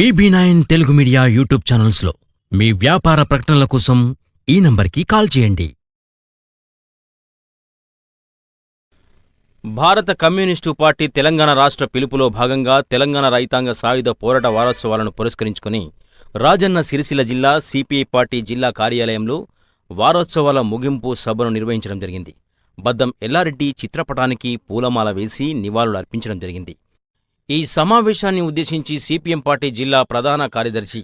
BB nine Telugu media YouTube ఛానల్స్లో మీ వ్యాపార ప్రకటనల కోసం ఈ నంబర్కి కాల్ చేయండి. భారత కమ్యూనిస్టు పార్టీ తెలంగాణ రాష్ట్ర పిలుపులో భాగంగా తెలంగాణ రైతాంగ సాయుధ పోరాట వారోత్సవాలను పురస్కరించుకుని రాజన్న సిరిసిల్ల జిల్లా సిపిఐ పార్టీ జిల్లా కార్యాలయంలో వారోత్సవాల ముగింపు సభను నిర్వహించడం జరిగింది. బద్దం ఎల్లారెడ్డి చిత్రపటానికి పూలమాల వేసి నివాళులు అర్పించడం జరిగింది. ఈ సమావేశాన్ని ఉద్దేశించి సిపిఎం పార్టీ జిల్లా ప్రధాన కార్యదర్శి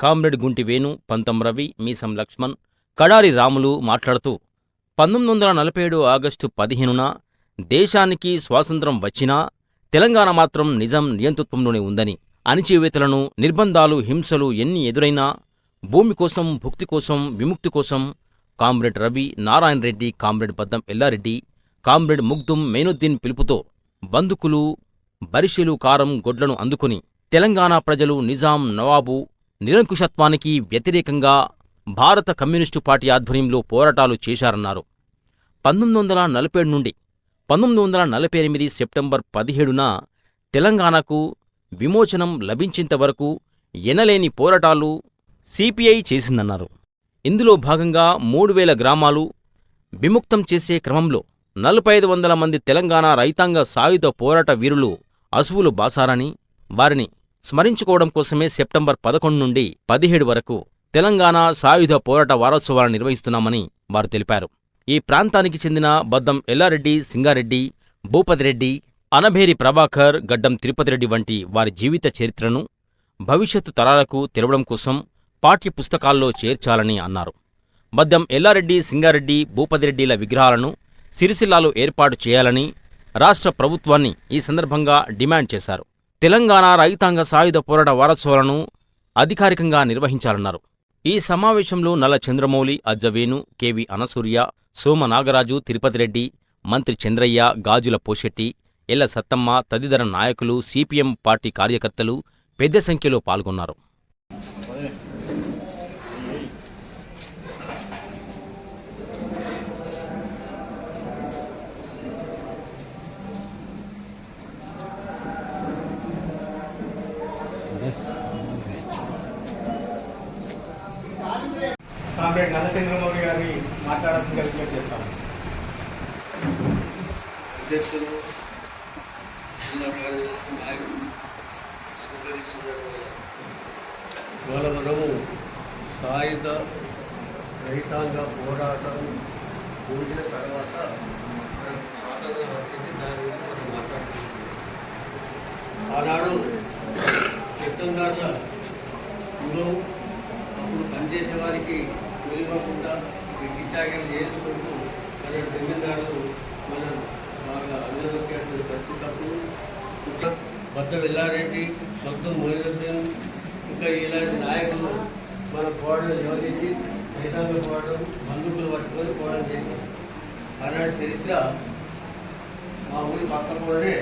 కామ్రేడ్ గుంటి వేణు పంతం రవి మీసం లక్ష్మణ్ కడారి రాములు మాట్లాడుతూ పంతొమ్మిది వందల నలభై ఏడు ఆగస్టు పదిహేనున దేశానికి స్వాతంత్రం వచ్చినా తెలంగాణ మాత్రం నిజం నియంతృత్వంలోనే ఉందని అణిచివేతలను నిర్బంధాలు హింసలు ఎన్ని ఎదురైనా భూమి కోసం భుక్తి కోసం విముక్తి కోసం comrade Ravi Narayana Reddy comrade Baddam Ellareddy comrade Makhdoom Mohiuddin పిలుపుతో బందుకులు బరిషెలు కారం గొడ్లను అందుకుని తెలంగాణ ప్రజలు నిజాం నవాబు నిరంకుశత్వానికి వ్యతిరేకంగా భారత కమ్యూనిస్టు పార్టీ ఆధ్వర్యంలో పోరాటాలు చేశారన్నారు. పంతొమ్మిది వందల నలభై నుండి పంతొమ్మిది వందల నలభై ఎనిమిది సెప్టెంబర్ పదిహేడున తెలంగాణకు విమోచనం లభించేంతవరకు ఎనలేని పోరాటాలు సిపిఐ చేసిందన్నారు. ఇందులో భాగంగా మూడు వేల గ్రామాలు విముక్తం చేసే క్రమంలో నలభై ఐదు వందల మంది తెలంగాణ రైతాంగ సాయుధ పోరాట వీరులు అసువులు బాసారని వారిని స్మరించుకోవడం కోసమే సెప్టెంబర్ పదకొండు నుండి పదిహేడు వరకు తెలంగాణ సాయుధ పోరాట వారోత్సవాలు నిర్వహిస్తున్నామని వారు తెలిపారు. ఈ ప్రాంతానికి చెందిన బద్దం ఎల్లారెడ్డి సింగారెడ్డి భూపతిరెడ్డి అనభేరి ప్రభాకర్ గడ్డం తిరుపతిరెడ్డి వంటి వారి జీవిత చరిత్రను భవిష్యత్తు తరాలకు తెలవడం కోసం పాఠ్య పుస్తకాల్లో చేర్చాలని అన్నారు. బద్దం ఎల్లారెడ్డి సింగారెడ్డి భూపతిరెడ్డిల విగ్రహాలను సిరిసిల్లాలో ఏర్పాటు చేయాలని రాష్ట్ర ప్రభుత్వాన్ని ఈ సందర్భంగా డిమాండ్ చేశారు. తెలంగాణ రైతాంగ సాయుధ పోరాట వారోత్సవాలను అధికారికంగా నిర్వహించాలన్నారు. ఈ సమావేశంలో నల్ల చంద్రమౌళి అజ్జవేణు కెవి అనసూర్య సోమ నాగరాజు తిరుపతిరెడ్డి మంత్రి చంద్రయ్య గాజుల పోషెట్టి ఎల్ల సత్తమ్మ తదితర నాయకులు సిపిఎం పార్టీ కార్యకర్తలు పెద్ద సంఖ్యలో పాల్గొన్నారు. కామ్రేడ్ నల్లచంద్రమౌళి గారిని మాట్లాడాల్సిందిగా విజ్ఞప్తి చేస్తాను. అధ్యక్షులు జిల్లా ఇవాళ మనము సాయుధ రైతాంగ పోరాటం పూసిన తర్వాత మనకు స్వాతంత్రం వచ్చింది దాని గురించి మనం మాట్లాడుతున్నాం ఆనాడు పెత్తందారుల యుగం అప్పుడు పనిచేసే వారికి వెలువకుండా వెట్టి నేర్చుకుంటూ చేసుకుంటూ మన జమీందారులు మన బాగా అందరిలోకి అసలు పరిస్థితి ఇంకా బద్ద వెల్లారెడ్డి మొత్తం మొయినుద్దీన్ ఇంకా ఇలాంటి నాయకులు మన కోడలు యోగించి రైతాంగ కోడలు బంధువులు పట్టుకొని కోడలు చేశారు. ఆనాటి చరిత్ర మా ఊరి పక్క పోరనే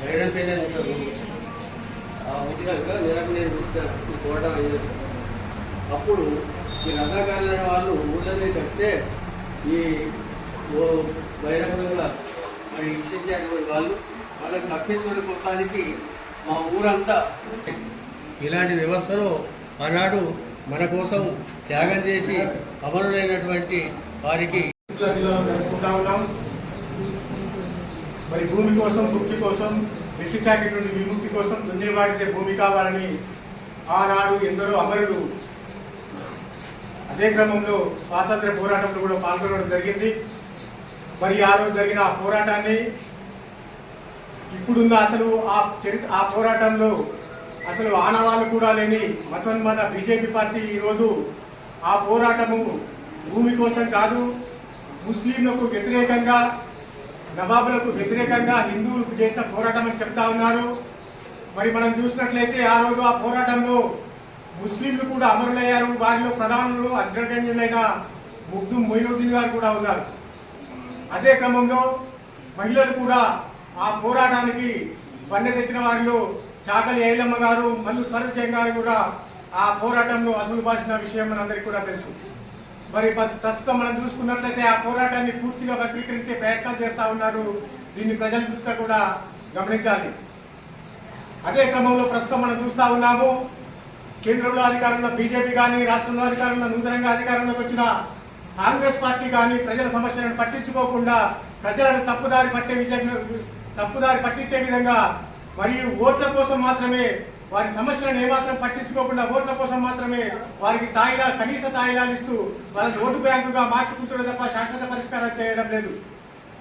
వైరసైన ఉంటారు ఆ వచ్చినాక నిరకు నేను కోట అయింది. అప్పుడు ఈ రథాకారులు అనే వాళ్ళు ఊళ్ళ మీదకి వస్తే ఈ ఓ బహిరంగంగా మరి హింసించేటువంటి వాళ్ళు వాళ్ళని తప్పించుకునే మొత్తానికి మా ఊరంతా ఇలాంటి వ్యవస్థలో ఆనాడు మన కోసం త్యాగం చేసి అమరులైనటువంటి వారికి ఉన్నాం మరి భూమి కోసం ముక్తి కోసం వెట్టి చాకరి నుండి విముక్తి కోసం దున్నేవాడితే భూమి కావాలని ఆనాడు ఎందరో అమరులు అదే క్రమంలో స్వాతంత్ర పోరాటంలో కూడా పాల్గొనడం జరిగింది. మరి ఆ రోజు జరిగిన ఆ పోరాటాన్ని ఇప్పుడున్న అసలు ఆ చరిత్ర ఆ పోరాటంలో అసలు ఆనవాళ్ళు కూడా లేని మతోన్మత బీజేపీ పార్టీ ఈరోజు ఆ పోరాటము భూమి కోసం కాదు ముస్లింలకు వ్యతిరేకంగా నవాబులకు వ్యతిరేకంగా హిందువులకు చేసిన పోరాటం అని చెప్తా ఉన్నారు. మరి మనం చూసినట్లయితే ఆ రోజు ఆ పోరాటంలో ముస్లింలు కూడా అమరులయ్యారు. వారిలో ప్రధానులు అగ్రగణ్యులైన ముగ్ధు మొయినుద్దీన్ గారు కూడా ఉన్నారు. అదే క్రమంలో మహిళలు కూడా ఆ పోరాటానికి వన్నె తెచ్చిన వారిలో చాకలి ఐలమ్మ గారు మల్లు స్వరూప్యం గారు కూడా ఆ పోరాటంలో అసలు బాసిన విషయం మనందరికీ కూడా తెలుసు. మరి ప్రస్తుతం మనం చూసుకున్నట్లయితే ఆ పోరాటాన్ని పూర్తిగా వక్రీకరించే ప్రయత్నాలు చేస్తూ ఉన్నారు. దీన్ని ప్రజలంతా కూడా గమనించాలి. అదే క్రమంలో ప్రస్తుతం మనం చూస్తా ఉన్నాము. కేంద్రంలో అధికారంలో బీజేపీ కానీ రాష్ట్రంలో అధికారంలో నూతనంగా అధికారంలోకి వచ్చిన కాంగ్రెస్ పార్టీ కానీ ప్రజల సమస్యలను పట్టించుకోకుండా ప్రజలను తప్పుదారి పట్టే విధంగా తప్పుదారి పట్టించే విధంగా మరియు ఓట్ల కోసం మాత్రమే వారి సమస్యలను ఏమాత్రం పట్టించుకోకుండా ఓట్ల కోసం మాత్రమే వారికి తాయిలా కనీస తాయిలాలు ఇస్తూ వాళ్ళని ఓటు బ్యాంకుగా మార్చుకుంటున్న తప్ప శాశ్వత పరిష్కారం చేయడం లేదు.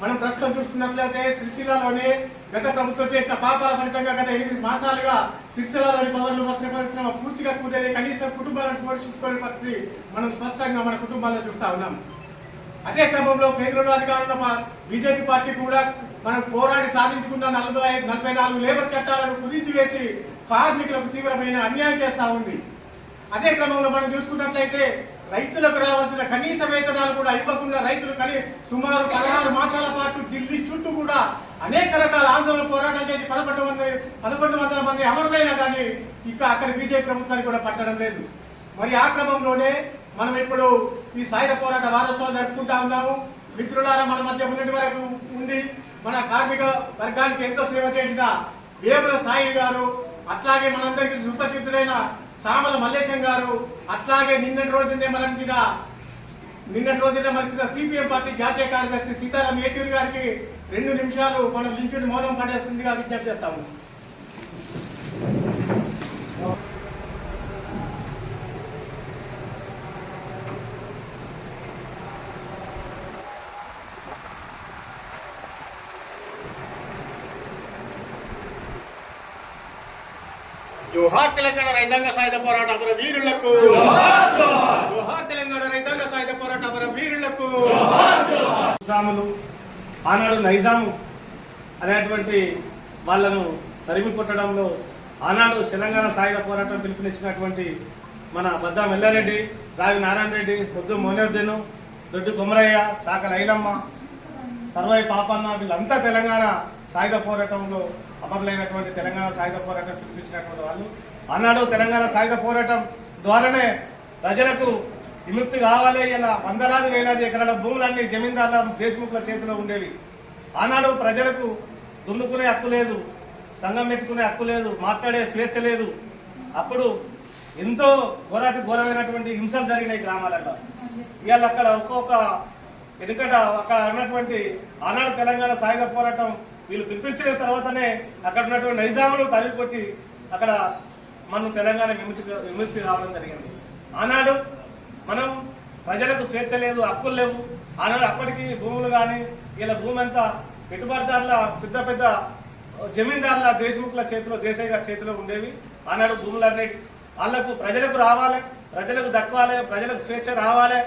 మనం ప్రస్తుతం చూస్తున్నట్లయితే సిరిసిల్లాలోనే గత ప్రభుత్వం చేసిన పాపాల ఫలితంగా గత ఎనిమిది మాసాలుగా సిరిసిల్లాలోని పవర్లు వస్త్ర పరిశ్రమ పూర్తిగా కుదేలే కనీసం కుటుంబాలను పోషించుకోని పరిస్థితి మనం స్పష్టంగా మన కుటుంబాల్లో చూస్తా ఉన్నాం. అదే క్రమంలో కేంద్రంలో అధికారంలో బీజేపీ పార్టీ కూడా మనం పోరాడి సాధించుకున్న నలభై నలభై నాలుగు లేబర్ చట్టాలను కుదించి వేసి కార్మికులకు తీవ్రమైన అన్యాయం చేస్తూ ఉంది. అదే క్రమంలో మనం చూసుకున్నట్లయితే రైతులకు రావాల్సిన కనీస వేతనాలు కూడా ఇవ్వకుండా రైతులు కనీ సుమారు పదహారు మాసాల పాటు ఢిల్లీ చుట్టూ కూడా అనేక రకాల ఆందోళన పోరాటాలు చేసి పదకొండు మంది పదకొండు వందల మంది అమరులైనా కానీ ఇక అక్కడ బీజేపీ ప్రభుత్వానికి కూడా పట్టడం లేదు. మరి ఆ క్రమంలోనే మనం ఇప్పుడు ఈ సాయుధ పోరాట వారోత్సవం జరుపుకుంటా ఉన్నాము. మిత్రులారా మన మధ్య ఉన్నటి వరకు ఉండి మన కార్మిక వర్గానికి ఎంతో సేవ చేసిన వేముల సాయి గారు అట్లాగే మనందరికీ సుప్రసిద్ధులైన సామల మల్లేశం గారు అట్లాగే నిన్నటి రోజునే మరణించిన నిన్నటి రోజున మరణించిన సిపిఎం పార్టీ జాతీయ కార్యదర్శి సీతారాం యేచూరి గారికి రెండు నిమిషాలు మనం లించుని మౌనం పడేసిందిగా విజ్ఞప్తి చేస్తాము జోహార్ తెలంగాణ రైతాంగ సాయుధ పోరాట అమర వీరులకు. జోహార్ తెలంగాణ రైతాంగ సాయుధ పోరాట అమర వీరులకు. ఆనాడు నైజాము అనేటువంటి వాళ్ళను తరిమి కొట్టడంలో ఆనాడు తెలంగాణ సాయుధ పోరాటం పిలుపునిచ్చినటువంటి మన బద్దా మెల్లారెడ్డి రావి నారాయణ రెడ్డి పొద్దు మోనోద్దెను దొడ్డు కొమరయ్య సాక లైలమ్మ సర్వై పాపన్న వీళ్ళంతా తెలంగాణ సాయుధ పోరాటంలో అమరులైనటువంటి తెలంగాణ సాయుధ పోరాటం పిలిపించినటువంటి వాళ్ళు. ఆనాడు తెలంగాణ సాయుధ పోరాటం ద్వారానే ప్రజలకు విముక్తి కావాలి ఇలా వందలాది వేలాది ఎకరాల భూములన్నీ జమీందారుల దేశముఖుల చేతిలో ఉండేవి. ఆనాడు ప్రజలకు దున్నుకునే హక్కు లేదు సంఘం పెట్టుకునే హక్కు లేదు మాట్లాడే స్వేచ్ఛ లేదు. అప్పుడు ఎంతో ఘోరాతి ఘోరమైనటువంటి హింసలు జరిగినాయి గ్రామాలలో. ఇవాళ అక్కడ ఒక్కొక్క ఎందుకంటే అక్కడ ఉన్నటువంటి ఆనాడు తెలంగాణ సాయుధ పోరాటం వీళ్ళు పిలిపించిన తర్వాతనే అక్కడ ఉన్నటువంటి నైజాములు తరిగిపోయి కొట్టి అక్కడ మనం తెలంగాణ విముక్తి విముక్తి రావడం జరిగింది. ఆనాడు మనం ప్రజలకు స్వేచ్ఛ లేదు హక్కులు లేవు. ఆనాడు అప్పటికి భూములు కానీ ఇలా భూమి అంతా పెట్టుబడిదారుల పెద్ద పెద్ద జమీందారుల దేశముఖుల చేతిలో దేశయ్య గారి చేతిలో ఉండేవి. ఆనాడు భూములన్నీ వాళ్ళకు ప్రజలకు రావాలి ప్రజలకు దక్కాలి ప్రజలకు స్వేచ్ఛ రావాలి.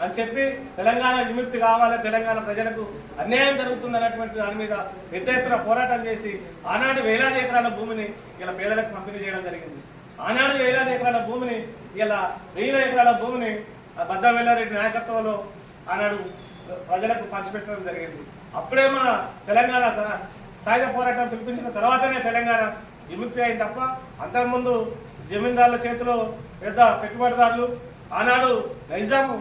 అని చెప్పి తెలంగాణ విముక్తి కావాలి తెలంగాణ ప్రజలకు అన్యాయం జరుగుతుంది అన్నటువంటి దాని మీద పెద్ద ఎత్తున పోరాటం చేసి ఆనాడు వేలాది ఎకరాల భూమిని ఇలా పేదలకు పంపిణీ చేయడం జరిగింది. ఆనాడు వేలాది ఎకరాల భూమిని ఇలా వేల ఎకరాల భూమిని బద్ద వెల్లారెడ్డి నాయకత్వంలో ఆనాడు ప్రజలకు పంచిపెట్టడం జరిగింది. అప్పుడే మన తెలంగాణ స- సాయుధ పోరాటం పిలిపించిన తర్వాతనే తెలంగాణ విముక్తి అయింది తప్ప అంతకుముందు జమీందారుల చేతిలో పెద్ద పెట్టుబడిదారులు ఆనాడు నైజాము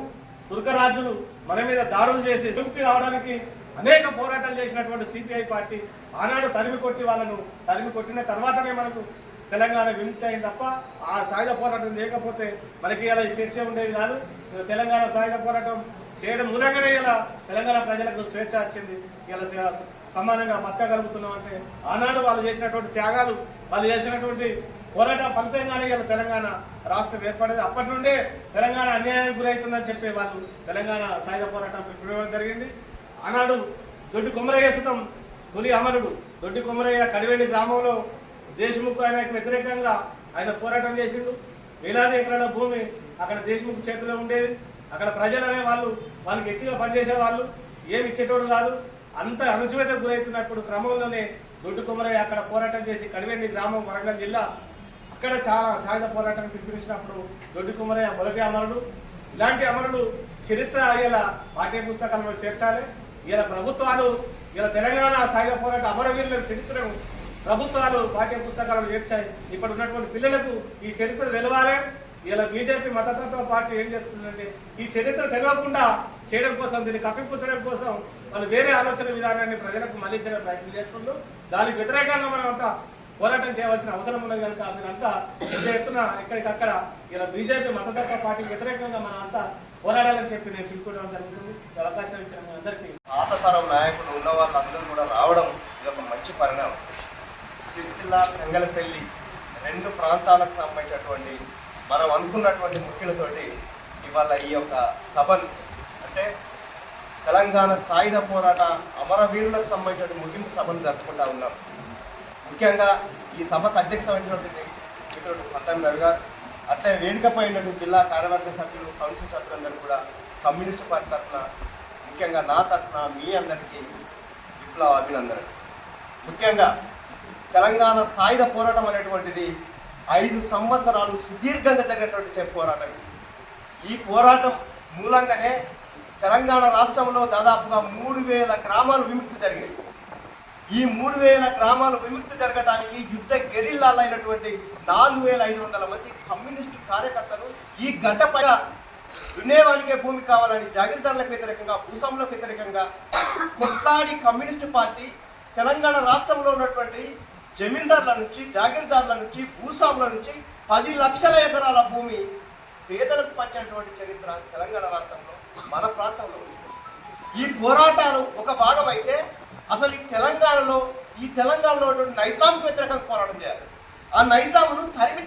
తుర్కరాజులు మన మీద దాడులు చేసి విముక్తి రావడానికి అనేక పోరాటాలు చేసినటువంటి సిపిఐ పార్టీ ఆనాడు తరిమి కొట్టి వాళ్ళను తరిమి కొట్టిన తర్వాతనే మనకు తెలంగాణ విముక్తి అయింది తప్ప ఆ సాయుధ పోరాటం లేకపోతే మనకి ఇలా స్వేచ్ఛ ఉండేది కాదు. తెలంగాణ సాయుధ పోరాటం చేయడం మూలంగానే ఇలా తెలంగాణ ప్రజలకు స్వేచ్ఛ వచ్చింది. ఇలా సమానంగా బతకగలుగుతున్నాం అంటే ఆనాడు వాళ్ళు చేసినటువంటి త్యాగాలు వాళ్ళు చేసినటువంటి పోరాట ఫలితంగానే ఇలా తెలంగాణ రాష్ట్రం ఏర్పడేది. అప్పటి నుండే తెలంగాణ అన్యాయానికి గురవుతుందని చెప్పి వాళ్ళు తెలంగాణ సాయుధ పోరాటం పిలుపునివ్వడం జరిగింది. ఆనాడు దొడ్డి కొమరయ్య సుతం తొలి అమరుడు దొడ్డి కొమరయ్య కడివేడి గ్రామంలో దేశముఖ్ ఆయనకు వ్యతిరేకంగా ఆయన పోరాటం చేసిండు. వేలాది ఎకరాల భూమి అక్కడ దేశముఖ్ చేతిలో ఉండేది. అక్కడ ప్రజలు అనే వాళ్ళు వాళ్ళకి ఎట్టిగా పనిచేసే వాళ్ళు. ఏమి ఇచ్చేటోడు కాదు. అంత అణచివేతకు గురవుతున్నప్పుడు క్రమంలోనే దొడ్డు కొమరయ్య అక్కడ పోరాటం చేసి కడివేండి గ్రామం వరంగల్ జిల్లా అక్కడ చాలా సాయుధ పోరాటానికి పిలిపించినప్పుడు దొడ్డి కుమరయ్య మొదటి అమరుడు. ఇలాంటి అమరుడు చరిత్ర ఇలా పాఠ్య పుస్తకాలలో చేర్చాలి. ఇలా ప్రభుత్వాలు ఇలా తెలంగాణ సాయుధ పోరాట అమరవీరుల చరిత్రను ప్రభుత్వాలు పాఠ్య పుస్తకాలను చేర్చాయి. ఇప్పుడు ఉన్నటువంటి పిల్లలకు ఈ చరిత్ర తెలవాలి. ఇలా బీజేపీ మతతత్వ పార్టీ ఏం చేస్తుందంటే ఈ చరిత్ర తెలియకుండా చేయడం కోసం దీన్ని కప్పిపుచ్చడం కోసం వాళ్ళు వేరే ఆలోచన విధానాన్ని ప్రజలకు మళ్ళించడం ప్రయత్నం చేస్తున్నారు దానికి వ్యతిరేకంగా మనం అంతా పోరాటం చేయవలసిన అవసరం ఉన్నది కనుక మీరంతా పెద్ద ఎత్తున ఎక్కడికక్కడ ఇలా బీజేపీ మతతత్వ పార్టీకి వ్యతిరేకంగా మనం అంతా పోరాడాలని చెప్పి నేను పిలుపుకోవడం జరుగుతుంది. అవకాశం ఇచ్చిన మీ అందరికీ ఆతతరం నాయకులు ఉన్న వాళ్ళందరూ కూడా రావడం ఇది ఒక మంచి పరిణామం. సిరిసిల్ల పెంగలపల్లి రెండు ప్రాంతాలకు సంబంధించినటువంటి మనం అనుకున్నటువంటి ముఖ్యులతోటి ఇవాళ ఈ యొక్క సభను అంటే తెలంగాణ సాయుధ పోరాట అమరవీరులకు సంబంధించిన ముగింపు సభను జరుపుకుంటా ఉన్నాం. ముఖ్యంగా ఈ సభకు అధ్యక్ష వహించినటువంటి మిత్రుడు పంతొమ్మిది రవి గారు అట్లే వేదికపై ఉన్నటువంటి జిల్లా కార్యవర్గ సభ్యులు కౌన్సిల్ సభ్యులందరూ కూడా కమ్యూనిస్టు పార్టీ తరఫున ముఖ్యంగా నా తరఫున మీ అందరికీ విప్లవ అభినందనలు ముఖ్యంగా తెలంగాణ సాయుధ పోరాటం అనేటువంటిది ఐదు సంవత్సరాలు సుదీర్ఘంగా జరిగినటువంటి పోరాటం ఈ పోరాటం మూలంగానే తెలంగాణ రాష్ట్రంలో దాదాపుగా మూడు వేల గ్రామాలు విముక్తి జరిగినాయి. ఈ మూడు వేల గ్రామాలు విముక్తి జరగడానికి యుద్ధ గెరిల్లాలైనటువంటి నాలుగు వేల ఐదు వందల మంది కమ్యూనిస్టు కార్యకర్తలు ఈ గడ్డపై దున్నేవానికే భూమి కావాలని జాగీర్దారులకు వ్యతిరేకంగా భూస్వాములకు వ్యతిరేకంగా కొట్లాడి కమ్యూనిస్టు పార్టీ తెలంగాణ రాష్ట్రంలో ఉన్నటువంటి జమీందారుల నుంచి జాగీర్దారుల నుంచి భూస్వాముల నుంచి పది లక్షల ఎకరాల భూమి పేదలకు పంచినటువంటి చరిత్ర తెలంగాణ రాష్ట్రంలో మన ప్రాంతంలో ఈ పోరాటాలు ఒక భాగం అయితే అసలు ఈ తెలంగాణలో ఈ తెలంగాణలో నైజాంకి వ్యతిరేకంగా పోరాటం చేయాలి. ఆ నైజామును తరిమి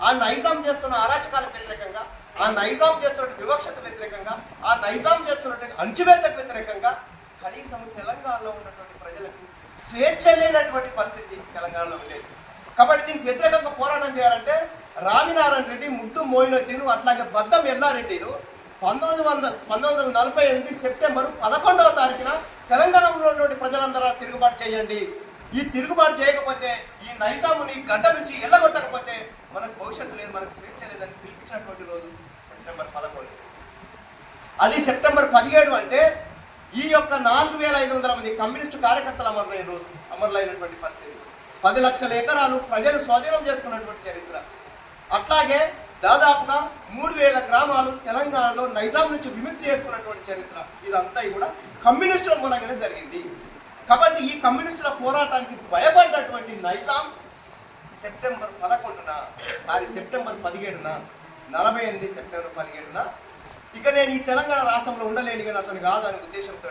ఆ నైజాం చేస్తున్న అరాచకాలకు వ్యతిరేకంగా ఆ నైజాం చేస్తున్న వివక్షత వ్యతిరేకంగా ఆ నైజాం చేస్తున్నటువంటి అణచివేతకు వ్యతిరేకంగా కనీసం తెలంగాణలో ఉన్నటువంటి ప్రజలకు స్వేచ్ఛ లేనటువంటి పరిస్థితి తెలంగాణలో లేదు. కాబట్టి దీనికి వ్యతిరేకంగా పోరాటం చేయాలంటే రామినారాయణ రెడ్డి ముద్దు మోయినద్దీను అట్లాగే బద్దం ఎల్లారెడ్డిను పంతొమ్మిది వందల పంతొమ్మిది వందల నలభై ఎనిమిది సెప్టెంబర్ పదకొండవ తారీఖున తెలంగాణలో ఉన్నటువంటి ప్రజలందరూ తిరుగుబాటు చేయండి. ఈ తిరుగుబాటు చేయకపోతే ఈ నైజాముని గడ్డ నుంచి ఎల్లగొట్టకపోతే మనకు భవిష్యత్తు లేదు మనకు స్వేచ్ఛ లేదని పిలిపించినటువంటి రోజు సెప్టెంబర్ పదకొండు. అది సెప్టెంబర్ పదిహేడు అంటే ఈ యొక్క నాలుగు వేల ఐదు వందల మంది కమ్యూనిస్టు కార్యకర్తలు అమరులైన రోజు అమరులైనటువంటి పరిస్థితి. పది లక్షల ఎకరాలు ప్రజలు స్వాధీనం చేసుకున్నటువంటి చరిత్ర. అట్లాగే దాదాపుగా మూడు వేల గ్రామాలు తెలంగాణలో నైజాం నుంచి విముక్తి చేసుకున్నటువంటి చరిత్ర. ఇదంతా కూడా కమ్యూనిస్టుల మూలంగానే జరిగింది. కాబట్టి ఈ కమ్యూనిస్టుల పోరాటానికి భయపడ్డటువంటి నైజాం సెప్టెంబర్ పదకొండున సారీ సెప్టెంబర్ పదిహేడున నలభై ఎనిమిది సెప్టెంబర్ పదిహేడున ఇక నేను ఈ తెలంగాణ రాష్ట్రంలో ఉండలేని కానీ అతను కాదు అనే ఉద్దేశంతో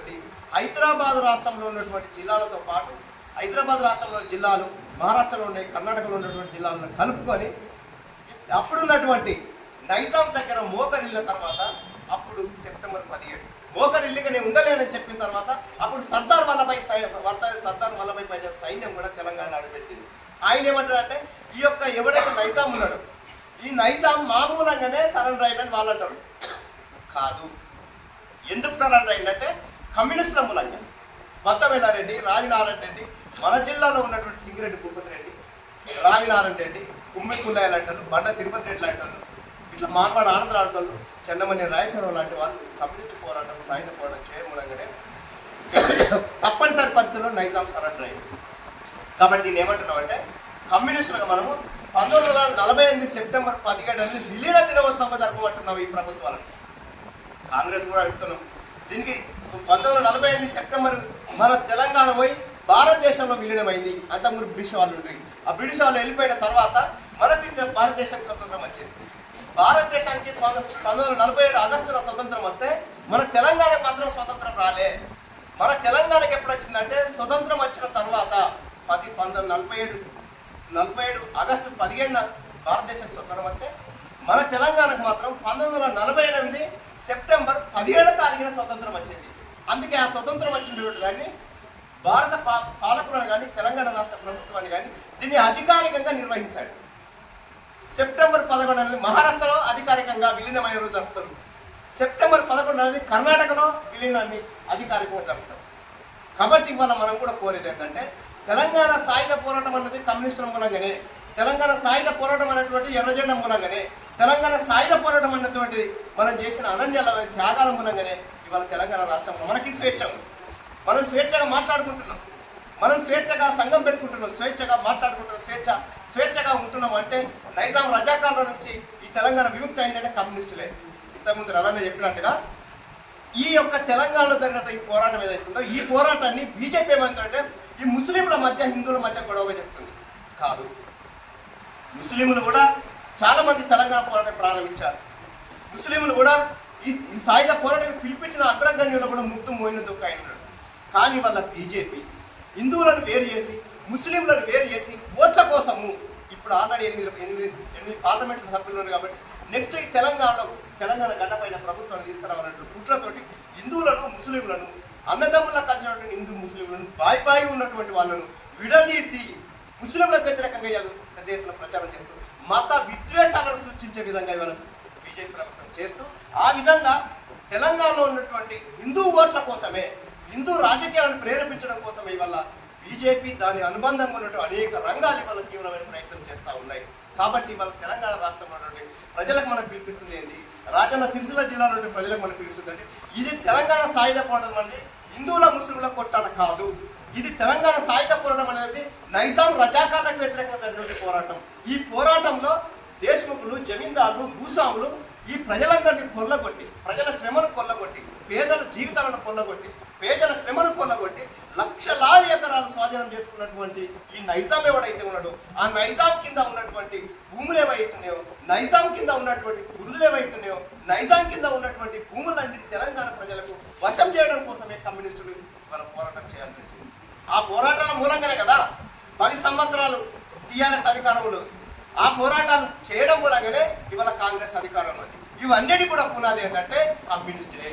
హైదరాబాద్ రాష్ట్రంలో ఉన్నటువంటి జిల్లాలతో పాటు హైదరాబాద్ రాష్ట్రంలో జిల్లాలు మహారాష్ట్రలో ఉన్నాయి కర్ణాటకలో ఉన్నటువంటి జిల్లాలను కలుపుకొని అప్పుడున్నటువంటి నైజాం దగ్గర మోకరిల్లిన తర్వాత అప్పుడు సెప్టెంబర్ పదిహేడు. మోకరిల్లిగా నేను ఉండలేనని చెప్పిన తర్వాత అప్పుడు సర్దార్ వల్లభాయ్ సై సర్దార్ వల్లభాయ్ పటేల్ సైన్యం కూడా తెలంగాణ అడుగుపెట్టింది ఆయన ఏమంటారంటే ఈ యొక్క ఎవడైతే నైజాం ఉన్నాడో ఈ నైజాం మామూలంగానే సరెండర్ అయిందని వాళ్ళు అంటారు కాదు. ఎందుకు సరెండర్ అయిందంటే కమ్యూనిస్టుల మూలంగా. బత్తవేలారెడ్డి రావినారాయణ రెడ్డి మన జిల్లాలో ఉన్నటువంటి సింగిరెడ్డి భూపతి రెడ్డి రావినారాయణ రెడ్డి కుమ్మి కుల్లాయలు అంటారు బండ తిరుపతి రెడ్డి అంటారు ఇట్లా మాట్లాడే ఆనందరావు అంటారు చెన్నమని రాయసరావు లాంటి వాళ్ళు కమ్యూనిస్ట్ పోరాటం సాయుధ పోరాటం చేయమూలంగానే తప్పనిసరి పరిస్థితుల్లో నైజాం సరెండర్ అయింది కాబట్టి దీన్ని ఏమంటున్నాం అంటే కమ్యూనిస్టులుగా మనము పంతొమ్మిది వందల నలభై ఎనిమిది సెప్టెంబర్ పదిహేడు విలీన దినోత్సవం జరపబట్టున్నాం ఈ ప్రభుత్వాలను. కాంగ్రెస్ కూడా అడుగుతున్నాం. దీనికి పంతొమ్మిది వందల నలభై ఎనిమిది సెప్టెంబర్ మన తెలంగాణ పోయి భారతదేశంలో విలీనమైంది. అంతకుముందు బ్రిటిష్ వాళ్ళు ఉండేది ఆ బ్రిటిష్ వాళ్ళు వెళ్ళిపోయిన తర్వాత మనకి భారతదేశానికి స్వతంత్రం వచ్చింది. భారతదేశానికి పంతొమ్మిది వందల నలభై ఏడు ఆగస్టులో స్వతంత్రం వస్తే మన తెలంగాణకు మాత్రం స్వతంత్రం రాలే. మన తెలంగాణకి ఎప్పుడు వచ్చిందంటే స్వతంత్రం వచ్చిన తర్వాత పది పంతొమ్మిది వందల నలభై ఏడు నలభై ఏడు ఆగస్టు పదిహేడున భారతదేశం స్వతంత్రం వస్తే మన తెలంగాణకు మాత్రం పంతొమ్మిది వందల నలభై ఎనిమిది సెప్టెంబర్ పదిహేడో తారీఖున స్వతంత్రం వచ్చింది. అందుకే ఆ స్వతంత్రం వచ్చినటువంటి దాన్ని భారత పాలకులను కానీ తెలంగాణ రాష్ట్ర ప్రభుత్వాన్ని కానీ దీన్ని అధికారికంగా నిర్వహించాడు. సెప్టెంబర్ పదకొండు అనేది మహారాష్ట్రలో అధికారికంగా విలీనమైన రోజు జరుపుతారు. సెప్టెంబర్ పదకొండు అనేది కర్ణాటకలో విలీనాన్ని అధికారికంగా జరుపుతారు. కాబట్టి ఇవాళ మనం కూడా కోరేది ఏంటంటే తెలంగాణ సాయుధ పోరాటం అన్నది కమ్యూనిస్టుల మూలంగానే తెలంగాణ సాయుధ పోరాటం అనేటువంటి ఎర్రజెండ మూలంగానే తెలంగాణ సాయుధ పోరాటం అన్నటువంటి మనం చేసిన అనన్యాల త్యాగాల మూలంగానే ఇవాళ తెలంగాణ రాష్ట్రంలో మనకి స్వేచ్ఛ ఉంది. మనం స్వేచ్ఛగా మాట్లాడుకుంటున్నాం. మనం స్వేచ్ఛగా సంఘం పెట్టుకుంటున్నాం. స్వేచ్ఛగా మాట్లాడుకుంటున్నాం. స్వేచ్ఛ స్వేచ్ఛగా ఉంటున్నాం అంటే నైజాం రజాకాల నుంచి ఈ తెలంగాణ విముక్తి అయిందంటే కమ్యూనిస్టులే. ఇంతకుముందు రవణ చెప్పినట్టుగా ఈ యొక్క తెలంగాణలో జరిగిన ఈ పోరాటం ఏదైతుందో ఈ పోరాటాన్ని బీజేపీ ఏమైందంటే ఈ ముస్లింల మధ్య హిందువుల మధ్య గొడవగా చెప్తుంది. కాదు. ముస్లింలు కూడా చాలా మంది తెలంగాణ పోరాటం ప్రారంభించారు. ముస్లింలు కూడా ఈ ఈ సాయుధ పోరాటానికి పిలిపించిన అగ్రగణ్యులు కూడా ముక్తు మోయిన దుఃఖ కానీ వాళ్ళ బీజేపీ హిందువులను వేరు చేసి ముస్లింలను వేరు చేసి ఓట్ల కోసము ఇప్పుడు ఆల్రెడీ ఎనిమిది ఎనిమిది ఎనిమిది పార్లమెంట్ సభ్యులు ఉన్నారు కాబట్టి నెక్స్ట్ ఈ తెలంగాణలో తెలంగాణ గడ్డపైన ప్రభుత్వాన్ని తీసుకురావాలంటే కుట్రతోటి హిందువులను ముస్లింలను అన్నదమ్ముల కలిసినటువంటి హిందూ ముస్లింలను బాయి బాయి ఉన్నటువంటి వాళ్ళను విడదీసి ముస్లింలకు వ్యతిరేకంగా ఇవ్వాలి పెద్ద ఎత్తున ప్రచారం చేస్తూ మత విద్వేషాలను సృష్టించే విధంగా ఇవాళ బీజేపీ ప్రభుత్వం చేస్తూ ఆ విధంగా తెలంగాణలో ఉన్నటువంటి హిందూ ఓట్ల కోసమే హిందూ రాజకీయాలను ప్రేరేపించడం కోసం ఇవాళ బీజేపీ దాని అనుబంధంగా ఉన్నటువంటి అనేక రంగాలు ఇవాళ తీవ్రమైన ప్రయత్నం చేస్తూ ఉన్నాయి. కాబట్టి ఇవాళ తెలంగాణ రాష్ట్రంలో ప్రజలకు మనం పిలిపిస్తుంది ఏంటి? రాజన్న సిరిసిల్ల జిల్లాలో నుండి ప్రజలకు మనం పిలుస్తుంది అంటే ఇది తెలంగాణ సాయుధ పోరాటం అంటే హిందువుల ముస్లింల కొట్టాట కాదు. ఇది తెలంగాణ సాయుధ పోరాటం అనేది నైజాం రజాకాలకు వ్యతిరేకంగా జరిగినటువంటి పోరాటం. ఈ పోరాటంలో దేశముఖులు జమీందారులు భూస్వాములు ఈ ప్రజలందరినీ కొల్లగొట్టి ప్రజల శ్రమను కొల్లగొట్టి పేదల జీవితాలను కొల్లగొట్టి పేదల శ్రమను కొల్లగొట్టి లక్షలాది ఎకరాలు స్వాధీనం చేసుకున్నటువంటి ఈ నైజాం ఎవడైతే ఉన్నాడో ఆ నైజాం కింద ఉన్నటువంటి భూములు ఏవైతున్నాయో నైజాం కింద ఉన్నటువంటి గురులు ఏవైతున్నాయో నైజాం కింద ఉన్నటువంటి భూములన్నిటి తెలంగాణ ప్రజలకు వశం చేయడం కోసమే కమ్యూనిస్టులు వాళ్ళ పోరాటం చేయాల్సి వచ్చింది. ఆ పోరాటాల మూలంగానే కదా పది సంవత్సరాలు టీఆర్ఎస్ అధికారంలో ఆ పోరాటాలు చేయడం మూలంగానే ఇవాళ కాంగ్రెస్ అధికారంలో ఇవన్నీ కూడా పునాది ఏంటంటే కమ్యూనిస్టులే